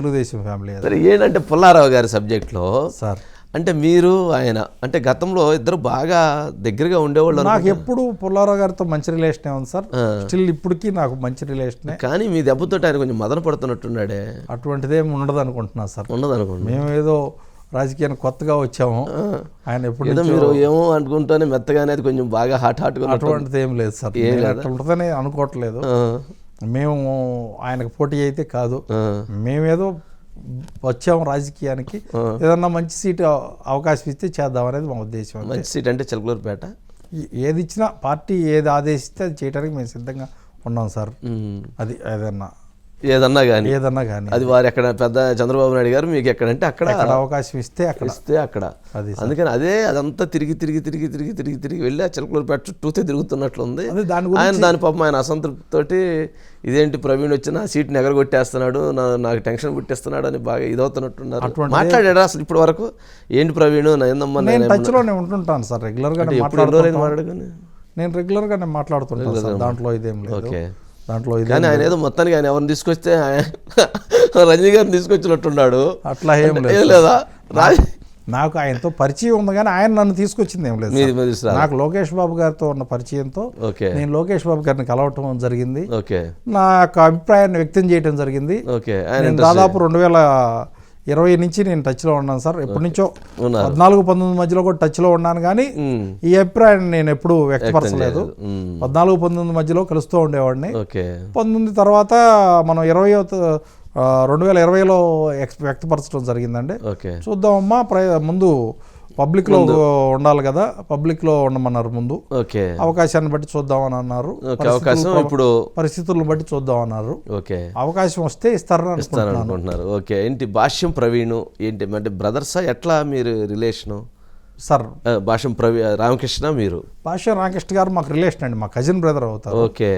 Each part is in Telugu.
తెలుగుదేశం ఫ్యామిలీ. సరే ఏంటంటే పుల్లారావు గారి సబ్జెక్ట్లో సార్. అంటే మీరు ఆయన అంటే గతంలో ఇద్దరు బాగా దగ్గరగా ఉండేవాళ్ళు నాకు. ఎప్పుడు పుల్లారావు గారితో మంచి రిలేషనే ఉంది సార్. స్టిల్ ఇప్పటికీ నాకు మంచి రిలేషనే కానీ మీ దెబ్బతో ఆయన కొంచెం మదన పడుతున్నట్టున్నాడే. అటువంటిదేం ఉండదు అనుకుంటున్నా సార్. ఉన్నది అనుకోండి మేము ఏదో రాజకీయానికి కొత్తగా వచ్చాము. ఆయన ఎప్పుడు మీరు ఏమో అనుకుంటూనే మెత్తగానే అది కొంచెం బాగా హాట్ హాట్గా అటువంటిది ఏం లేదు సార్. అట్లా ఉంటుందని అనుకోవట్లేదు. మేము ఆయనకు పోటీ అయితే కాదు. మేమేదో వచ్చాము రాజకీయానికి. ఏదన్నా మంచి సీటు అవకాశం ఇస్తే చేద్దాం అనేది మా ఉద్దేశం. మంచి సీట్ అంటే చిలకలూరుపేట ఏది ఇచ్చినా పార్టీ ఏది ఆదేశిస్తే అది చేయడానికి మేము సిద్ధంగా ఉన్నాం సార్. అది ఏదన్నా ఏదన్నా కానీ ఏదన్నా కానీ అది వారు ఎక్కడ పెద్ద చంద్రబాబు నాయుడు గారు మీకు ఎక్కడంటే అక్కడ. అక్కడ అవకాశం ఇస్తే అక్కడ. ఇస్తే అక్కడ. అది అందుకని అదే అదంతా తిరిగి తిరిగి తిరిగి తిరిగి తిరిగి తిరిగి వెళ్ళి ఆ చిలకలూరుపేట చుట్టూతే తిరుగుతున్నట్లుంది. అదే దాని గురించి ఆయన దాని పాపం ఆయన అసంతృప్తితోటి ఇదేంటి ప్రవీణ్ వచ్చినా సీట్ని ఎగరగొట్టేస్తున్నాడు నాకు టెన్షన్ పుట్టిస్తున్నాడు అని బాగా ఇదవుతున్నట్టున్నారు. మాట్లాడాడు అసలు ఇప్పటి వరకు? ఏంటి ప్రవీణ్ నా ఏందమ్మా నేను నేను టచ్లోనే ఉంటుంటాను సార్ రెగ్యులర్గానే ఎప్పుడు ఎన్నో రోజులు మాట్లాడగానే? నేను రెగ్యులర్గానే మాట్లాడుతుంటాను సార్ దాంట్లో ఇదేం లేదు. ఓకే. దాంట్లో కానీ ఆయన ఏదో మొత్తానికి ఆయన ఎవరిని తీసుకొస్తే రజనీ గారిని తీసుకొచ్చినట్టున్నాడు. అట్లా ఏం లేదు నాకు ఆయనతో పరిచయం ఉంది కానీ ఆయన నన్ను తీసుకొచ్చింది ఏం లేదు. నాకు లోకేష్ బాబు గారితో ఉన్న పరిచయంతో నేను లోకేష్ బాబు గారిని కలవటం జరిగింది. ఓకే. నా యొక్క అభిప్రాయాన్ని వ్యక్తం చేయడం జరిగింది. ఓకే. ఆయన నేను దాదాపు రెండు వేల ఇరవై నుంచి నేను టచ్లో ఉన్నాను సార్. ఎప్పటి నుంచో పద్నాలుగు పంతొమ్మిది మధ్యలో కూడా టచ్లో ఉన్నాను కానీ. ఈ అభిప్రాయాన్ని నేను ఎప్పుడూ వ్యక్తపరచలేదు. పద్నాలుగు పంతొమ్మిది మధ్యలో కలుస్తూ ఉండేవాడిని. పంతొమ్మిది తర్వాత మనం ఇరవై రెండు వేల ఇరవైలో వ్యక్తపరచడం జరిగిందండి. చూద్దామమ్మా ప్రై ముందు పబ్లిక్లో ఉండాలి కదా పబ్లిక్లో ఉండమన్నారు ముందు. ఓకే. అవకాశాన్ని బట్టి చూద్దామని అన్నారు ఓకే అవకాశం ఇప్పుడు పరిస్థితులను బట్టి చూద్దామన్నారు. ఓకే. అవకాశం వస్తే ఇస్తారని అనుకుంటున్నారు. ఓకే ఏంటి భాష్యం ప్రవీణ్ ఏంటి అంటే బ్రదర్సా ఎట్లా మీరు రిలేషను? సార్. భాష్యం ప్రవీ రామకృష్ణ మీరు? భాష్య రామకృష్ణ గారు మాకు రిలేషన్ అండి మా కజిన్ బ్రదర్ అవుతారు. ఓకే.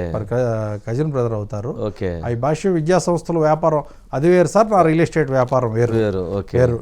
కజిన్ బ్రదర్ అవుతారు. ఓకే. ఈ భాష్య విద్యా సంస్థల వ్యాపారం అది వేరు సార్ నా రియల్ ఎస్టేట్ వ్యాపారం వేరు. వేరు ఓకే. వేరు.